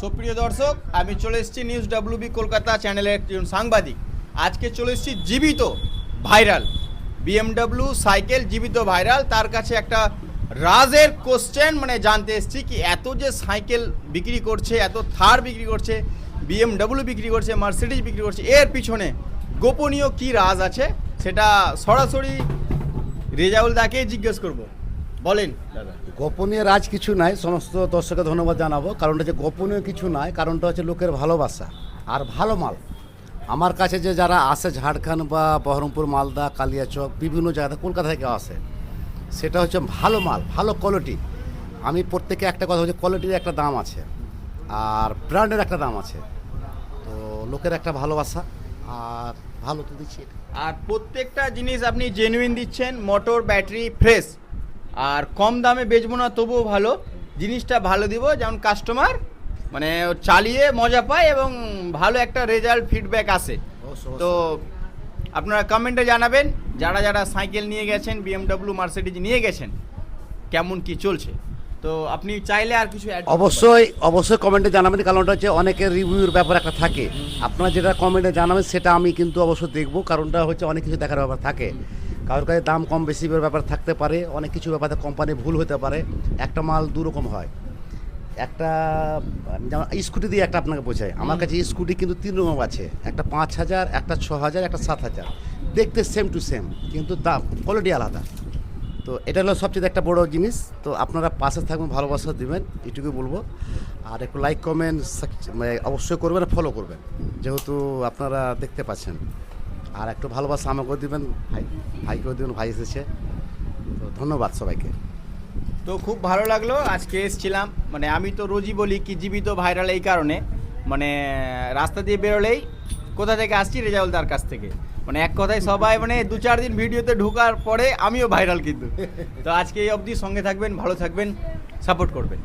সুপ্রিয় দর্শক, আমি চলে এসেছি নিউজ ডাব্লিউবি কলকাতা চ্যানেলের একজন সাংবাদিক। আজকে চলে এসেছি জীবিত ভাইরাল বিএমডব্লিউ সাইকেল জীবিত ভাইরাল। তার কাছে একটা রাজের কোশ্চেন মানে জানতে এসেছি কি এত যে সাইকেল বিক্রি করছে, এত থার বিক্রি করছে বিএমডব্লিউ বিক্রি করছে মার্সিডিজ বিক্রি করছে, এর পিছনে গোপনীয় কি রাজ আছে? সেটা সরাসরি রেজাউল দাকে জিজ্ঞেস করব। বলেন। দাদা। গোপনীয় রাজ কিছু নাই সমস্ত দর্শককে ধন্যবাদ জানাব। কারণটা হচ্ছে গোপনীয় কিছু নাই কারণটা হচ্ছে লোকের ভালোবাসা আর ভালো মাল। আমার কাছে যে যারা আসে ঝাড়খণ্ড বা বহরমপুর মালদা কালিয়াচক বিভিন্ন জায়গাতে কলকাতা থেকে আসে সেটা হচ্ছে ভালো মাল ভালো কোয়ালিটি আমি প্রত্যেকে একটা কথা হচ্ছে কোয়ালিটির একটা দাম আছে আর ব্র্যান্ডের একটা দাম আছে। তো লোকের একটা ভালোবাসা আর ভালো তো দিচ্ছি। আর প্রত্যেকটা জিনিস আপনি জেনুইন দিচ্ছেন মোটর ব্যাটারি ফ্রেশ আর কম দামে বেচবো না তবুও ভালো। জিনিসটা ভালো দিব যেমন কাস্টমার মানে চালিয়ে মজা পায় এবং ভালো একটা রেজাল্ট ফিডব্যাক আসে। তো আপনারা কমেন্টে জানাবেন যারা যারা সাইকেল নিয়ে গেছেন বিএমডব্লিউ মার্সিডিজ নিয়ে গেছেন কেমন কি চলছে? তো আপনি চাইলে আর কিছু অবশ্যই অবশ্যই কমেন্টে জানাবেন কারণটা হচ্ছে অনেকের রিভিউর ব্যাপার একটা থাকে। আপনারা যেটা কমেন্টে জানাবেন সেটা আমি কিন্তু অবশ্যই দেখব কারণটা হচ্ছে অনেক কিছু দেখার ব্যাপার থাকে। কারোর কাছে দাম কম বেশি ব্যাপার থাকতে পারে অনেক কিছু ব্যাপারে কোম্পানি ভুল হতে পারে একটা মাল দু রকম হয়। একটা যেমন স্কুটি দিয়ে একটা আপনাকে বোঝায় আমার কাছে স্কুটি কিন্তু তিন রকম আছে। একটা পাঁচ হাজার একটা ছ হাজার একটা সাত হাজার। দেখতে সেম টু সেম কিন্তু দাম কোয়ালিটি আলাদা। তো এটা হলো সবচেয়ে একটা বড় জিনিস। তো আপনারা পাশে থাকবেন ভালোবাসা দিবেন এটুকুই বলব। আর একটু লাইক কমেন্ট অবশ্যই করবেন ফলো করবেন। যেহেতু আপনারা দেখতে পাচ্ছেন। আর একটু ভালোবাসা আমাকেও দিবেন, ভাই, ভাইকেও দিবেন, ভাই এসেছে। তো ধন্যবাদ সবাইকে। তো খুব ভালো লাগল, আজকে এসছিলাম। মানে আমি তো রোজই বলি কি, জীবিত ভাইরাল এই কারণে। মানে রাস্তা দিয়ে বেরোলেই কোথা থেকে আসছি রেজাউল তার কাছ থেকে। মানে এক কথায় সবাই মানে দু চার দিন ভিডিওতে ঢোকার পরে আমিও ভাইরাল কিন্তু। তো আজকে এই অবধি সঙ্গে থাকবেন, ভালো থাকবেন, সাপোর্ট করবেন।